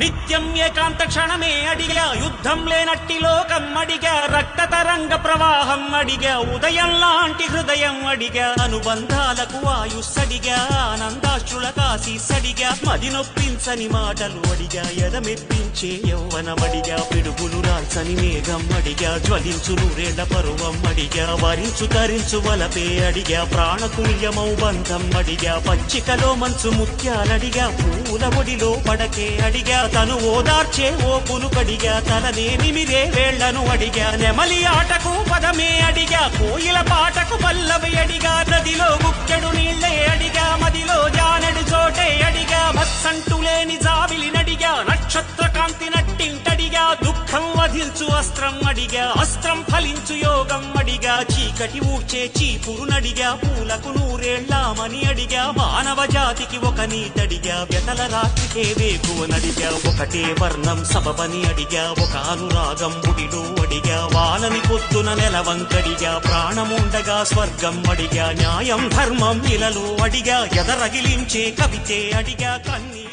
నిత్యం ఏకాంత క్షణమే అడిగా యుద్ధం లేనట్టి లోకం అడిగా రక్త తరంగ ప్రవాహం అడిగా ఉదయం లాంటి హృదయం అడిగా అనుబంధాలకు ఆయుస్సడిగా కాసి సడిగా మది నొప్పించని మాటలు అడిగా ఎదమెప్పించే యౌవనమడిగా పిడుగులు రాల్చని మేఘం అడిగా జ్వలించు నూరేళ్ళ పరువం అడిగా వరించు తరించు వలపే అడిగా ప్రాణకుల్యమౌ బంధం అడిగా పచ్చికలో మంచు ముత్యాలడిగా పూల ఒడిలో పడకే అడిగా తను ఓదార్చే ఓ పులుకడిగా తననే నిమిరే వేళ్ళను అడిగా నెమలి ఆటకు పదమే అడిగా కోయిల పాటకు పల్లవి అడిగా నదిలో లేని జావిలి నడిగా నక్షత్ర కాంతి నట్టింటడిగా దుఃఖం వధిల్చు అస్త్రం అడిగా అస్త్రం ఫలించు యోగం అడిగా చీకటి ఊడ్చే చీపురు నడిగా పూలకు నూరేళ్ళామని అడిగా మానవ జాతికి ఒక నీతడిగా వ్యతల రాత్రికే వేకువనడిగా ఒకటే వర్ణం సబబని అడిగా ఒక అనురాగం బుడిలో అడిగా వానని పొద్దున నెలవంకడిగా ప్రాణముండగా స్వర్గం అడిగా న్యాయం ధర్మం ఇలలో అడిగా ఎదరగిలించే కవితే అడిగా కన్నీ